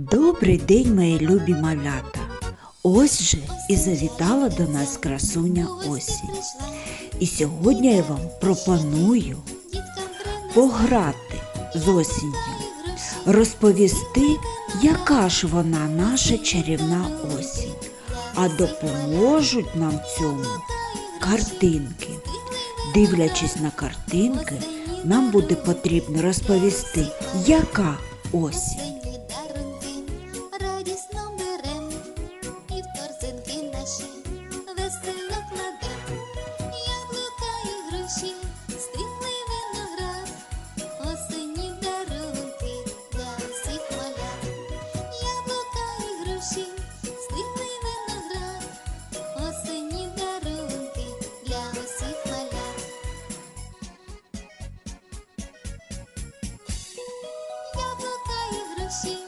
Добрий день, мої любі малята. Ось же і завітала до нас красуня осінь. І сьогодні я вам пропоную пограти з осінню, розповісти, яка ж вона наша чарівна осінь. А допоможуть нам цьому картинки. Дивлячись на картинки, нам буде потрібно розповісти, яка осінь. see.